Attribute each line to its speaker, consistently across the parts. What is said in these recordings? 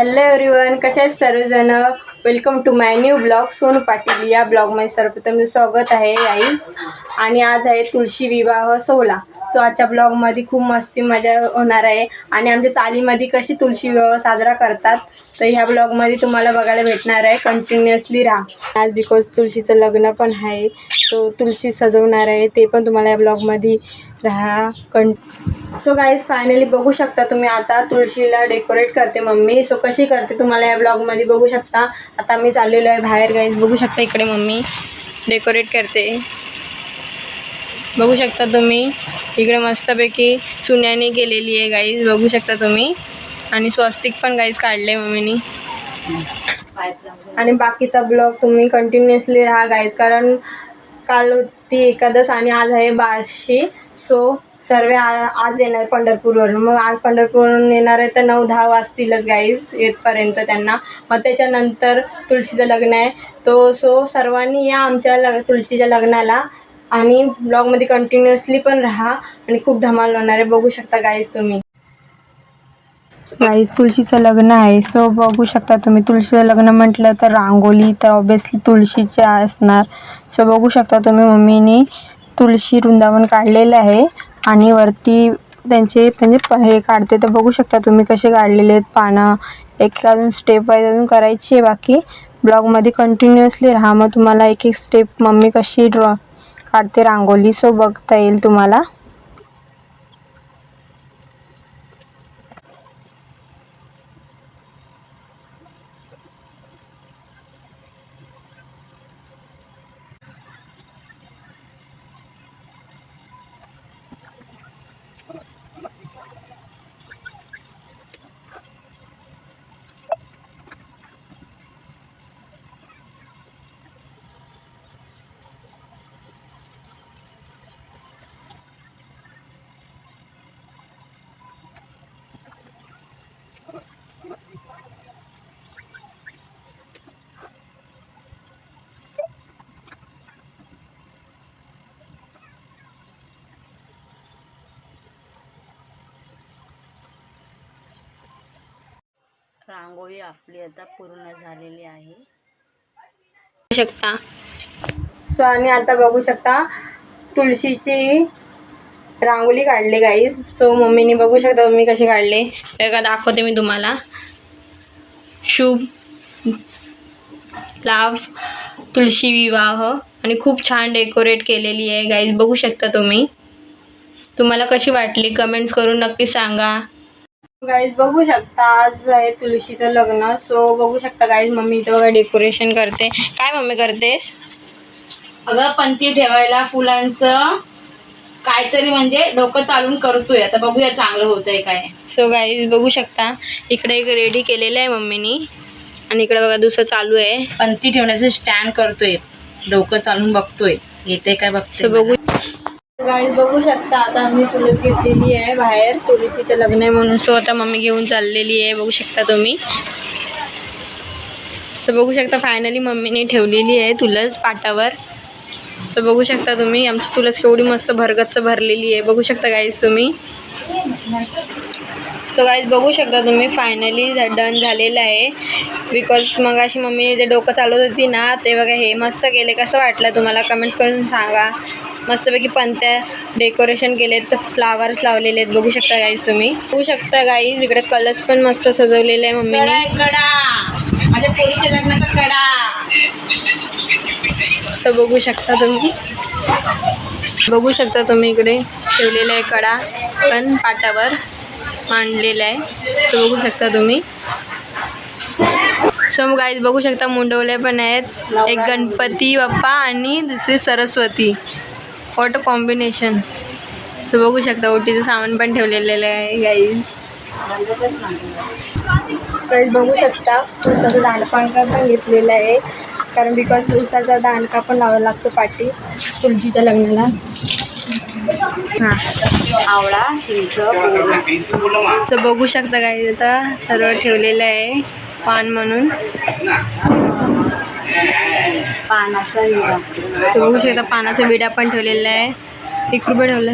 Speaker 1: Hello everyone कसे आहेत सर्वजण? Welcome to my new blog Sonu Patil. या ब्लॉगमध्ये सर्वप्रथम स्वागत आहे आईज आणि आज आहे तुळशी विवाह सोहळा. सो आजच्या ब्लॉगमध्ये खूप मस्ती मजा होणार आहे. आणि आमच्या चालीमध्ये कशी तुळशी विवाह साजरा करतात तर ह्या ब्लॉगमध्ये तुम्हाला बघायला भेटणार आहे. कंटिन्युअसली राहा. आज बिकॉज तुळशीचं लग्न पण आहे सो तुळशी सजवणार आहे ते पण तुम्हाला या ब्लॉगमध्ये राहा. कं सो गाईज फायनली बघू शकता तुम्ही आता तुळशीला डेकोरेट करते मम्मी. सो कशी करते तुम्हाला या ब्लॉगमध्ये बघू शकता. आता मी चाललेलो आहे बाहेर गाईज बघू शकता इकडे मम्मी डेकोरेट करते. बघू शकता तुम्ही. इकडे मस्तपैकी चुन्याने केलेली आहे गाईज बघू शकता तुम्ही. आणि स्वस्तिक पण गाईज काढले मम्मीनी. आणि बाकीचा ब्लॉग तुम्ही कंटिन्युअसली राहा गाईज कारण काल होती एकादश आणि आज आहे बारशी. सो सर्व आ- आज येणार पंढरपूरवरून. मग आज पंढरपूरवरून येणार आहे तर नऊ दहा वाजतीलच गाईज येतपर्यंत त्यांना. मग त्याच्यानंतर तुळशीचं लग्न आहे. तो सो सर्वांनी या आमच्या लग तुळशीच्या लग्नाला. आणि ब्लॉगमध्ये कंटिन्युअसली पण राहा आणि खूप धमाल होणार आहे. बघू शकता गाईज तुम्ही. गाईज तुळशीचं लग्न आहे. सो बघू शकता तुम्ही. तुळशीचं लग्न म्हटलं तर रांगोळी तर ऑब्विसली तुळशीचे असणार. सो बघू शकता तुम्ही मम्मीने तुळशी वृंदावन काढलेलं आहे. आणि वरती त्यांचे म्हणजे प- हे काढते. तर बघू शकता तुम्ही कसे काढलेले आहेत पानं. एक अजून स्टेप वाईज अजून करायची आहे बाकी. ब्लॉगमध्ये कंटिन्युअसली राहा. मग तुम्हाला एक एक स्टेप मम्मी कशी ड्रॉ काढते रांगोळी सो बघता येईल तुम्हाला.
Speaker 2: रांगोळी आपली आता पूर्ण झालेली आहे.
Speaker 1: शकता. सो आणि आता बघू शकता तुळशीची रांगोळी काढली गाईज सो मम्मीने बघू शकता तुम्ही कशी काढले. ते का दाखवते मी तुम्हाला. शुभ लाभ तुळशी विवाह आणि खूप छान डेकोरेट केलेली आहे गाईज बघू शकता तुम्ही. तुम्हाला कशी वाटली? कमेंट्स करून नक्की सांगा. गाईज बघू शकता आज आहे तुळशीचं लग्न सो बघू शकता गाईज मम्मी इथं बघा डेकोरेशन करते. काय मम्मी करतेस?
Speaker 2: अगं पंथी ठेवायला फुलांचं काहीतरी म्हणजे डोकं चालून करतोय. आता बघूया चांगलं होतंय काय.
Speaker 1: सो गाईज बघू शकता इकडे एक रेडी केलेलं आहे मम्मीनी. आणि इकडे बघा दुसरं चालू आहे.
Speaker 2: पंथी ठेवण्याचं स्टँड करतोय. डोकं चालून बघतोय. येते काय बघतोय
Speaker 1: बघू गाईज बघू शकता आता आम्ही तुळस घेतलेली आहे बाहेर. तुळशीचं लग्न आहे म्हणून सो आता मम्मी घेऊन चाललेली आहे बघू शकता तुम्ही. तर बघू शकता फायनली मम्मीने ठेवलेली आहे तुळस पाटावर. सो बघू शकता तुम्ही आमची तुळस केवढी मस्त भरगच्च भरलेली आहे. बघू शकता गाईज तुम्ही. सो गाईज बघू शकता तुम्ही फायनली डन झालेलं आहे. बिकॉज मग अशी मम्मीने जे डोकं चालवत होती ना ते बघा हे मस्त केले. कसं वाटलं तुम्हाला? कमेंट्स करून सांगा. मस्तपैकी पंत्या डेकोरेशन केलेत तर फ्लावर्स लावलेले आहेत. बघू शकता गाईज तुम्ही. बघू शकता गाईज इकडे कलर्स पण मस्त सजवलेले आहे मम्मीने.
Speaker 2: आहे, कडा. माझ्या पोरीच्या लग्नाचा कडा.
Speaker 1: असं बघू शकता तुम्ही. बघू शकता तुम्ही इकडे ठेवलेलं आहे कडा पण पाटावर. मांडलेलं आहे. सो बघू शकता तुम्ही. सो गाईज बघू शकता मुंडवले पण आहेत. एक गणपती बाप्पा आणि दुसरी सरस्वती. वॉट कॉम्बिनेशन सो बघू शकता ओटीचं सामान पण ठेवलेलं आहे गाईज गाईज बघू शकता उसाचं दांडपांका पण घेतलेलं आहे. कारण बिकॉज उसाचा दांडका पण लावावा लागतो पाठी तुळशीच्या लग्नाला. हां.
Speaker 2: आवळा हिंग
Speaker 1: सो बघू शकता काय आता सर्व ठेवलेलं आहे पान म्हणून.
Speaker 2: पानाचा हिरा
Speaker 1: बघू शकता पानाचा विडा पण ठेवलेला आहे. एक रुपये ठेवलं.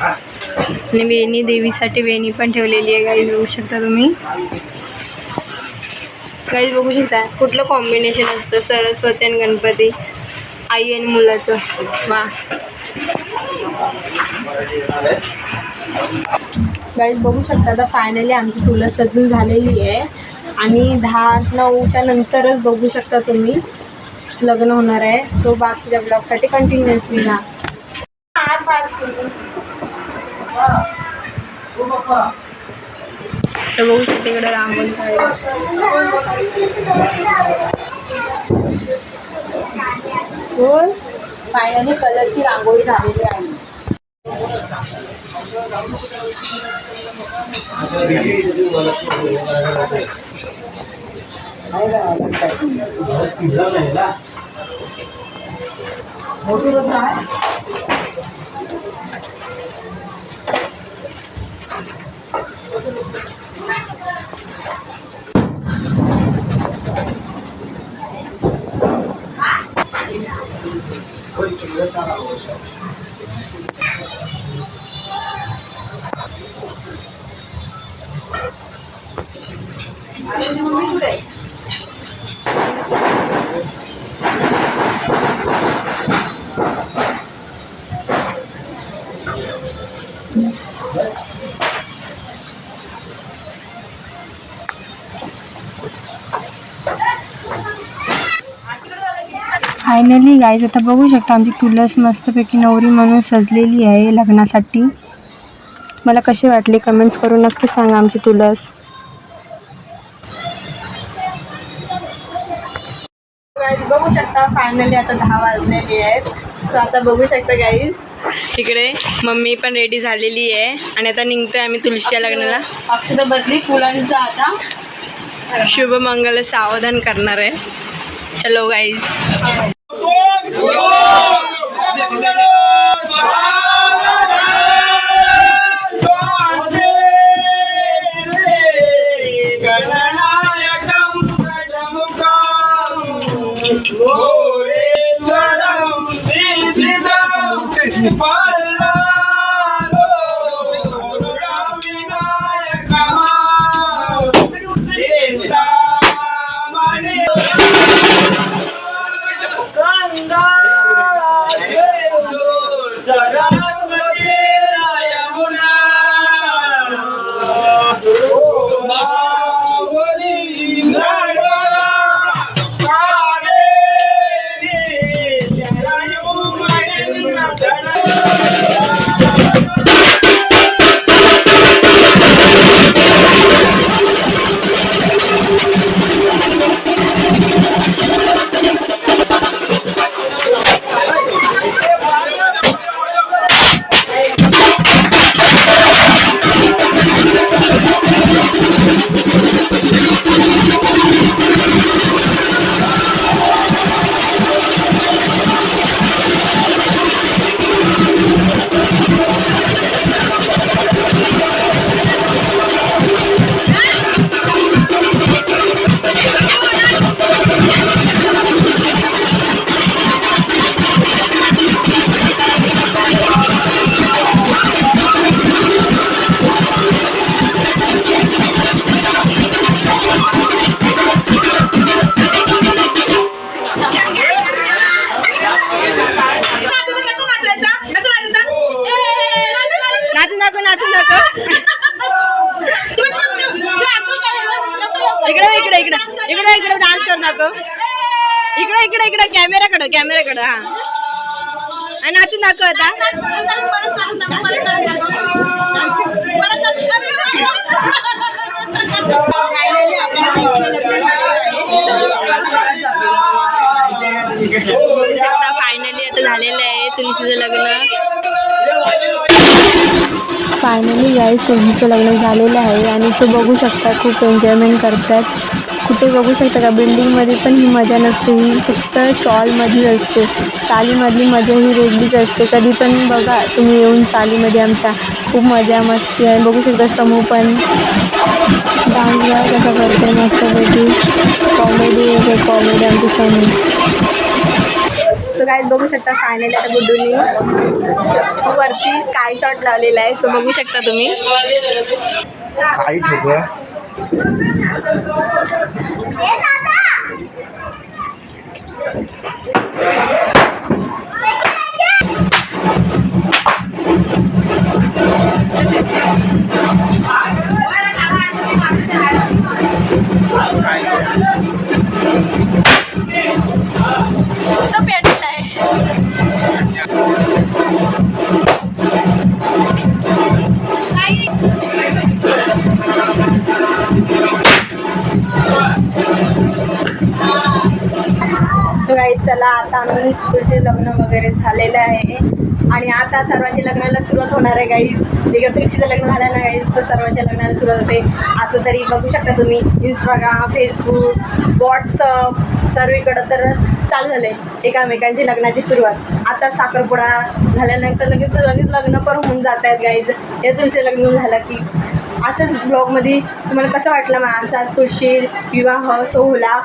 Speaker 1: आणि वेणी देवीसाठी वेणी पण ठेवलेली आहे गाई बघू शकता तुम्ही. काही बघू शकता. कुठलं कॉम्बिनेशन असतं? सरस्वती आणि गणपती. आई आणि मुलाचं. वा. गाईज बघू शकता आता फायनली आमची तुलस सजून झालेली आहे. आणि दहा नऊच्या नंतरच बघू शकता तुम्ही. लग्न होणार आहे. तो बाकीच्या ब्लॉगसाठी कंटिन्युअसली राहा तर बघू शकता इकडे रांगोळी
Speaker 2: बोल फायनली कलरची रांगोळी झालेली आहे হয়েছিল তারা
Speaker 1: फायनली गाईज आता बघू शकता आमची तुलस मस्तपैकी नवरी म्हणून सजलेली आहे लग्नासाठी. मला कशी वाटली कमेंट्स करून नक्की सांगा आमची तुलस. बघू शकता फायनली आता दहा वाजलेली आहेत. सो आता बघू शकता गाईज इकडे मम्मी पण रेडी झालेली आहे. आणि आता निघतोय आम्ही तुळशीच्या लग्नाला.
Speaker 2: अक्षता बदली फुलांचा आता.
Speaker 1: शुभ मंगल सावधान करणार आहे. चलो गाईज 端午安康 इकडे इकडे इकडे. इकडे इकडे डान्स कर नको. इकडे इकडे इकडे. कॅमेराकडे कॅमेराकडे हा. आणि नाचू नको आता.
Speaker 2: फायनली झालेलं आहे
Speaker 1: फायनली आता झालेलं आहे तुलसीचं लग्न. फायनली गाईज त्यांचं लग्न झालेलं आहे आणि तो बघू शकता खूप एन्जॉयमेंट करतात. कुठे बघू शकता का? बिल्डिंगमध्ये पण ही मजा नसते. ही फक्त चॉलमधली असते. चालीमधली मजा ही वेगळीच असते. कधी पण बघा तुम्ही येऊन चालीमध्ये आमच्या खूप मजा मस्ती आहे. बघू शकता समूह पण डान्स कसं करते मस्तपैकी. कॉमेडी वगैरे कॉमेडी आमची समूह. सो काय बघू शकता फायनली आता गुड्डूनी वरती स्काय शॉट लावलेला आहे. सो बघू शकता तुम्ही.
Speaker 3: ठेवतोय
Speaker 1: आता आम्ही तुझे लग्न वगैरे झालेलं आहे. आणि आता सर्वांच्या लग्नाला सुरुवात होणार आहे गाईज वेगळं तुळशीचं लग्न झालं ना गाईज तर सर्वांच्या लग्नाला सुरुवात होते. असं तरी बघू शकता तुम्ही. इंस्टाग्राम फेसबुक व्हॉट्सअप सर्वीकडं तर चालू झालं आहे एकामेकांची लग्नाची सुरुवात. आता साखरपुडा झाल्यानंतर लगेच लगेच लग्न पण होऊन जात आहेत गाईज हे तुळशी लग्न झालं की असंच ब्लॉगमध्ये तुम्हाला कसं वाटलं मग आमचा तुळशी विवाह सोहळा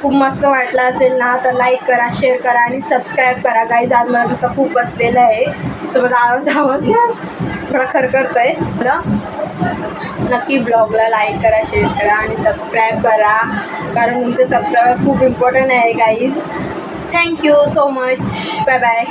Speaker 1: खूप मस्त वाटला असेल ना? तर लाईक करा शेअर करा आणि सबस्क्राईब करा. गाईज आज मला तसं खूप बसलेलं आहे. सोबत आवाज आवाज ना थोडा आहे बरं नक्की ब्लॉगला लाईक करा शेअर करा आणि सबस्क्राईब करा. कारण तुमचे सबस्क्राईब खूप इम्पॉर्टंट आहे guys thank you so much bye bye